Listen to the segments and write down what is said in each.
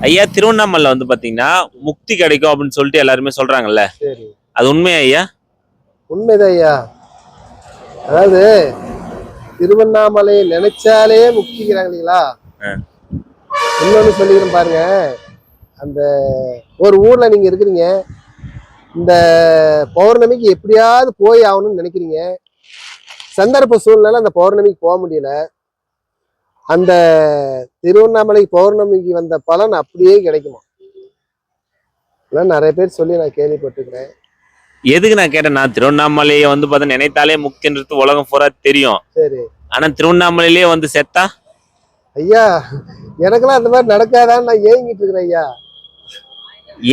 ஐயா திருவண்ணாமலை வந்து பாத்தீங்கன்னா முக்தி கிடைக்கும் அப்படின்னு சொல்லிட்டு எல்லாருமே சொல்றாங்கல்ல? சரி. அது உண்மையா ஐயா? உண்மைதான் ஐயா. அதாவது திருவண்ணாமலையை நினைச்சாலே முக்திக்கிறாங்க இல்லைங்களா. இன்னொன்னு சொல்லிக்கிறேன் பாருங்க. அந்த ஒரு ஊர்ல நீங்க இருக்கிறீங்க. இந்த பௌர்ணமிக்கு எப்படியாவது போய் ஆகணும்னு நினைக்கிறீங்க. சந்தர்ப்ப சூழ்நிலை அந்த பௌர்ணமிக்கு போக முடியல. அந்த திருவண்ணாமலை பௌர்ணமிக்கு வந்த பலன் அப்படியே கிடைக்குமா? இதெல்லாம் நிறைய பேர் சொல்லி நான் கேள்விப்பட்டிருக்கிறேன். எதுக்கு நான் கேட்டேன்னா திருவண்ணாமலையை வந்து பார்த்தா நினைத்தாலே முக்தின்றது உலகம் பூரா தெரியும். சரி. ஆனா திருவண்ணாமலையிலேயே வந்து செத்தா? ஐயா எனக்கெல்லாம் அந்த மாதிரி நடக்காதான்னு நான் ஏங்கிட்டு இருக்கிறேன் ஐயா.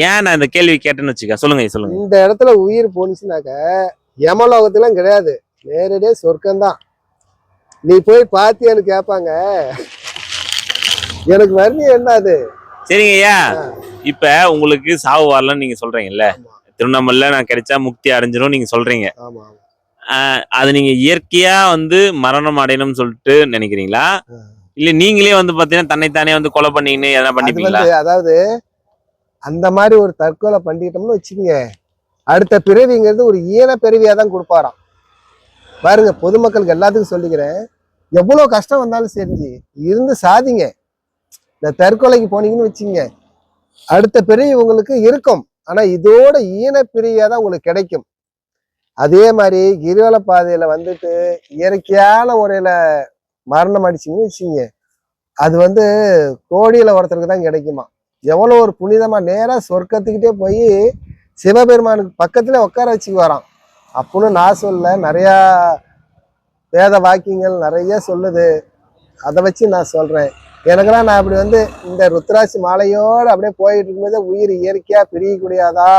ஏன் நான் இந்த கேள்வி கேட்டேன்னு வச்சுக்க? சொல்லுங்க சொல்லுங்க. இந்த இடத்துல உயிர் போனுச்சுனாக்க யமலோகத்துலாம் கிடையாது. நேரடியே சொர்க்கம்தான். நீ போய் பாத்தியான்னு கேட்பாங்க எனக்கு வறுமை என்ன அது? சரிங்க ஐயா. இப்ப உங்களுக்கு சாவு வரலன்னு நீங்க சொல்றீங்கல்ல? திருவண்ணாமலையில நான் கிடைச்சா முக்தி அடைஞ்சிரும் நீங்க சொல்றீங்க. அது நீங்க இயற்கையா வந்து மரணம் அடையணும்னு சொல்லிட்டு நினைக்கிறீங்களா. இல்ல நீங்களே வந்து பாத்தீங்கன்னா தன்னைத்தானே வந்து கொலை பண்ணிக்கின்னு எதனா பண்ணிப்பீங்களா? அதாவது அந்த மாதிரி ஒரு தற்கொலை பண்ணிட்டோம்னு வச்சுக்கோங்க. அடுத்த பிறவிங்கிறது ஒரு ஈன பிறவியா தான் கொடுப்பாராம். பாருங்க பொதுமக்களுக்கு எல்லாத்துக்கும் சொல்லிக்கிறேன். எவ்வளோ கஷ்டம் வந்தாலும் சரி இருந்து சாதிங்க. இந்த தற்கொலைக்கு போனீங்கன்னு வச்சுங்க அடுத்த பிரிவு உங்களுக்கு இருக்கும். ஆனால் இதோட ஈன தான் உங்களுக்கு கிடைக்கும். அதே மாதிரி கிரிவல பாதையில் வந்துட்டு இயற்கையான முறையில் மரணம் அடிச்சிங்கன்னு வச்சுங்க அது வந்து கோடியில் ஒருத்தருக்கு தான் கிடைக்குமா? எவ்வளோ ஒரு புனிதமாக நேராக சொர்க்கத்துக்கிட்டே போய் சிவபெருமானுக்கு பக்கத்தில் உட்கார வச்சுக்கு வரான். அப்புன்னு நான் சொல்ல நிறையா வேத வாக்கியங்கள் நிறைய சொல்லுது. அதை வச்சு நான் சொல்கிறேன் எனக்கெல்லாம் நான் அப்படி வந்து இந்த ருத்ராட்சி மாலையோடு அப்படியே போயிட்டு இருக்கும்போது உயிர் இயற்கையாக பிரியக்கூடியதா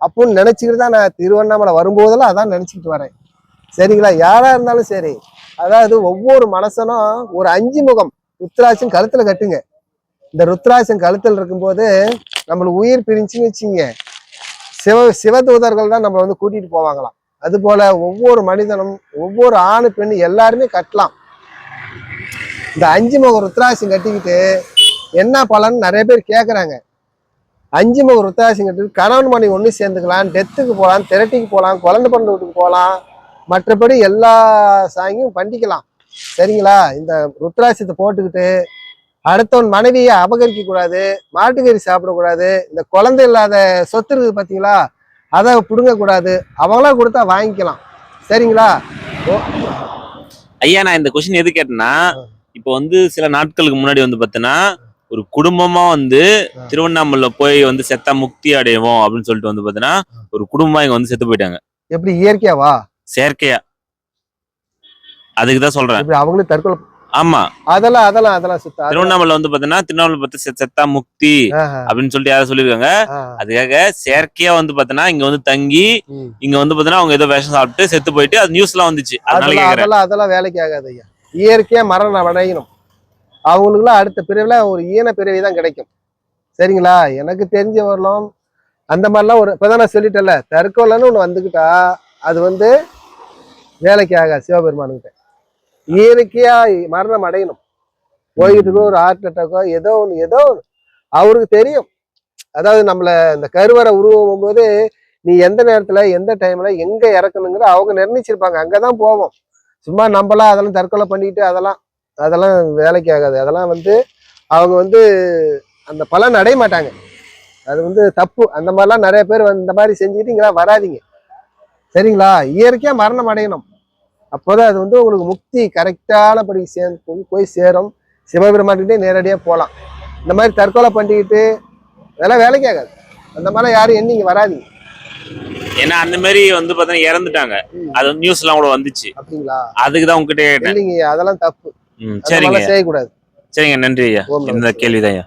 அப்படின்னு நினச்சிக்கிட்டு தான் நான் திருவண்ணாமலை வரும்போதெல்லாம் அதான் நினச்சிக்கிட்டு வரேன். சரிங்களா? யாராக இருந்தாலும் சரி. அதாவது ஒவ்வொரு மனசனும் ஒரு அஞ்சு முகம் ருத்ராட்சம் கழுத்தில் கட்டுங்க. இந்த ருத்ராட்சம் கழுத்தில் இருக்கும்போது நம்மளுக்கு உயிர் பிரிஞ்சுன்னு வச்சுங்க சிவ சிவதூதர்கள் தான் நம்மளை வந்து கூட்டிகிட்டு போவாங்களாம். அதுபோல் ஒவ்வொரு மனிதனும் ஒவ்வொரு ஆணு பெண் எல்லாருமே கட்டலாம். இந்த அஞ்சு முக ருத்ராட்சம் கட்டிக்கிட்டு என்ன பலன் நிறைய பேர் கேட்குறாங்க அஞ்சு முக ருத்ராட்சம் கட்டிட்டு கணவன் மணி ஒன்று சேர்ந்துக்கலாம் டெத்துக்கு போகலாம் திரட்டிக்கு போகலாம் குழந்தை பிறந்த வீட்டுக்கு போகலாம் மற்றபடி எல்லா சாங்கியும் பண்ணிக்கலாம். சரிங்களா? இந்த ருத்ராட்சத்தை போட்டுக்கிட்டு அடுத்தவன் மனைவியை அபகரிக்க கூடாது மாட்டுக்கறி சாப்பிடக்கூடாது இந்த குழந்தை இல்லாத சொத்து இருக்குது பார்த்தீங்களா அதை பிடுங்க கூடாது அவங்களா கொடுத்தா வாங்கிக்கலாம். சரிங்களா? ஐயா நான் இந்த கொஸ்டின் எது கேட்டேன்னா இப்போ வந்து சில நாட்களுக்கு முன்னாடி வந்து பார்த்தீங்கன்னா ஒரு குடும்பமா வந்து. திருவண்ணாமலை போய் வந்து செத்தா முக்தி அடைவோம் அப்படின்னு சொல்லிட்டு வந்து பார்த்தீங்கன்னா ஒரு குடும்பம் இங்க வந்து செத்து போயிட்டாங்க. எப்படி இயற்கையாவா? செயற்கையா. அதுக்கு தான் சொல்றேன். அவங்களும் தற்கொலை ஆமா. அதெல்லாம் அதெல்லாம் அதெல்லாம் அதெல்லாம். திருவண்ணாமலை வந்து பாத்தீங்கன்னா திருவண்ணாமலை பார்த்து செ- செத்தா முக்தி அப்படின்னு சொல்லிட்டு யாரும் சொல்லியிருக்காங்க. ஆஹா, அதுக்காக செயற்கையா வந்து பாத்தீங்கன்னா இங்க வந்து தங்கி. இங்க வந்து பாத்தீங்கன்னா அவங்க ஏதோ விஷம் சாப்பிட்டு செத்து போயிட்டு அது நியூஸ்லாம் வந்துச்சு. அதனால அதெல்லாம் அதெல்லாம் வேலைக்கு ஆகாது ஐயா. இயற்கையா மரணம் அடையணும். அவங்களுக்குலாம் அடுத்த பிறவில ஒரு ஈன பிறவி தான் கிடைக்கும். சரிங்களா? எனக்கு தெரிஞ்ச வரலாம் அந்த மாதிரிலாம் ஒரு இப்பதான் நான் சொல்லிட்டேன்ல தற்கொலைன்னு ஒன்று வந்துக்கிட்டா அது வந்து வேலைக்கு ஆகாது சிவபெருமானுக்கிட்ட. இயற்கையா மரணம் அடையணும். போயிட்டு ஒரு ஹார்ட் அட்டாக்கோ ஏதோ ஒன்று ஏதோ ஒன்று அவருக்கு தெரியும். அதாவது நம்மளை இந்த கருவறை உருவம் போது நீ எந்த நேரத்துல எந்த டைம்ல எங்க இறக்கணுங்கிற அவங்க நிர்ணயிச்சிருப்பாங்க. அங்கதான் போவோம். சும்மா நம்மளாம் அதெல்லாம் தற்கொலை பண்ணிட்டு அதெல்லாம் அதெல்லாம் வேலைக்கு ஆகாது அதெல்லாம் வந்து அவங்க வந்து அந்த பலன் அடைய மாட்டாங்க. அது வந்து தப்பு. அந்த மாதிரிலாம் நிறைய பேர் இந்த மாதிரி செஞ்சுக்கிட்டு இங்கெல்லாம் வராதீங்க. சரிங்களா? இயற்கையாக மரணம் அடையணும். அப்போதான் அது வந்து உங்களுக்கு முக்தி கரெக்டானபடி சே போய் சேரும். சிவபெருமான்கிட்டே நேரடியாக போகலாம் இந்த மாதிரி தற்கொலை பண்ணிக்கிட்டு அதெல்லாம் வேலைக்கு ஆகாது. அந்த மாதிரிலாம் யாரும் எண்ணி இங்கே வராதீங்க. ஏன்னா அந்த மாதிரி வந்து பாத்தீங்கன்னா இறந்துட்டாங்க. அது நியூஸ்லாம் கூட வந்துச்சு. அப்படிங்களா? அதுக்கு தான் உங்ககிட்ட இல்லைங்க அதெல்லாம் தப்பு. சரிங்க. செய்யக்கூடாது. சரிங்க நன்றி ஐயா. இந்த. கேள்விதான் ஐயா.